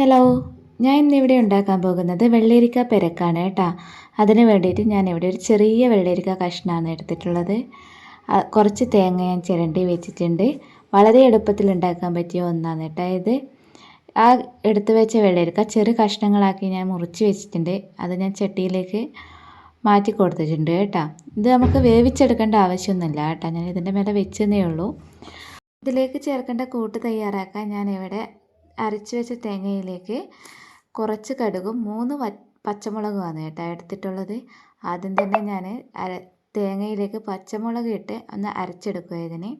Hello ഞാൻ ഇന്നിവിടെ ഉണ്ടാക്കാൻ പോകുന്നത് വെള്ളരിക്ക പെരക്കാണ് കേട്ടോ. അതിന് വേണ്ടിയിട്ട് ഞാൻ ഇവിടെ ഒരു ചെറിയ വെള്ളരിക്ക കഷ്ണമാണ് എടുത്തിട്ടുള്ളത്. കുറച്ച് തേങ്ങ ഞാൻ ചിരണ്ടി വെച്ചിട്ടുണ്ട്. വളരെ എളുപ്പത്തിൽ ഉണ്ടാക്കാൻ പറ്റിയ ഒന്നാണ് കേട്ടോ ഇത്. ആ എടുത്തു വെച്ച വെള്ളരിക്ക ചെറു കഷ്ണങ്ങളാക്കി ഞാൻ മുറിച്ച് വെച്ചിട്ടുണ്ട്. അത് ഞാൻ ചട്ടിയിലേക്ക് മാറ്റി കൊടുത്തിട്ടുണ്ട് കേട്ടോ. ഇത് നമുക്ക് വേവിച്ചെടുക്കേണ്ട ആവശ്യമൊന്നുമില്ല കേട്ടോ. ഞാൻ ഇതിന്റെ മേലെ വെച്ചെന്നേ ഉള്ളൂ. ഇതിലേക്ക് ചേർക്കേണ്ട കൂട്ട് തയ്യാറാക്കാൻ ഞാൻ ഇവിടെ അരച്ച് വെച്ച തേങ്ങയിലേക്ക് കുറച്ച് കടുകും മൂന്ന് പച്ചമുളകുമാണ് കേട്ടോ എടുത്തിട്ടുള്ളത്. ആദ്യം തന്നെ ഞാൻ അര തേങ്ങയിലേക്ക് പച്ചമുളക് ഇട്ട് ഒന്ന് അരച്ചെടുക്കുക ഇതിന്.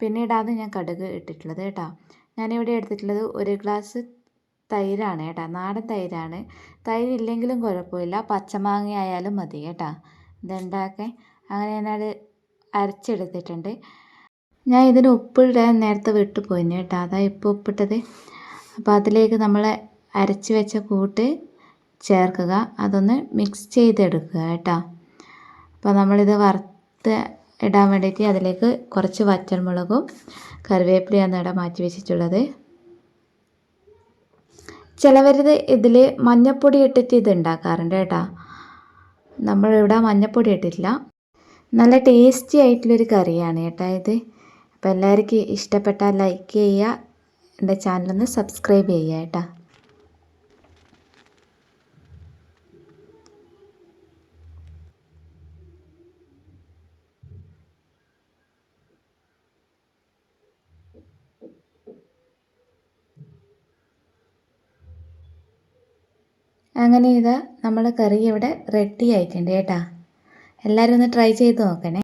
പിന്നീടാണ് ഞാൻ കടുക് ഇട്ടിട്ടുള്ളത് കേട്ടോ. ഞാനിവിടെ എടുത്തിട്ടുള്ളത് ഒരു ഗ്ലാസ് തൈരാണ് കേട്ടോ. നാടൻ തൈരാണ്. തൈരില്ലെങ്കിലും കുഴപ്പമില്ല. പച്ചമാങ്ങ ആയാലും മതി കേട്ടോ. ഇതുണ്ടാക്കാൻ അങ്ങനെ ഞാനത് അരച്ചെടുത്തിട്ടുണ്ട്. ഞാൻ ഇതിന് ഉപ്പിടാൻ നേരത്തെ വിട്ടുപോയിന് കേട്ടോ. അതാ ഇപ്പോൾ ഉപ്പിട്ടത്. അപ്പോൾ അതിലേക്ക് നമ്മൾ അരച്ച് വെച്ച കൂട്ട് ചേർക്കുക. അതൊന്ന് മിക്സ് ചെയ്തെടുക്കുക കേട്ടോ. അപ്പോൾ നമ്മളിത് വറുത്ത് ഇടാൻ വേണ്ടിയിട്ട് അതിലേക്ക് കുറച്ച് വറ്റൽമുളകും കറിവേപ്പിലയാണ് ഇവിടെ മാറ്റി വെച്ചിട്ടുള്ളത്. ചിലവരിത് ഇതിൽ മഞ്ഞപ്പൊടി ഇട്ടിട്ട് ഇത് ഉണ്ടാക്കാറുണ്ട് കേട്ടോ. നമ്മളിവിടെ മഞ്ഞപ്പൊടി ഇട്ടിട്ടില്ല. നല്ല ടേസ്റ്റി ആയിട്ടുള്ളൊരു കറിയാണ് കേട്ടോ ഇത്. അപ്പോൾ എല്ലാവർക്കും ഇഷ്ടപ്പെട്ടാൽ ലൈക്ക് ചെയ്യുക എന്റെ ചാനലൊന്ന് സബ്സ്ക്രൈബ് ചെയ്യുക കേട്ടോ. അങ്ങനെ ഇതാ നമ്മൾ കറി ഇവിടെ റെഡി ആയിട്ടുണ്ട് കേട്ടോ. എല്ലാവരും ഒന്ന് ട്രൈ ചെയ്ത് നോക്കണേ.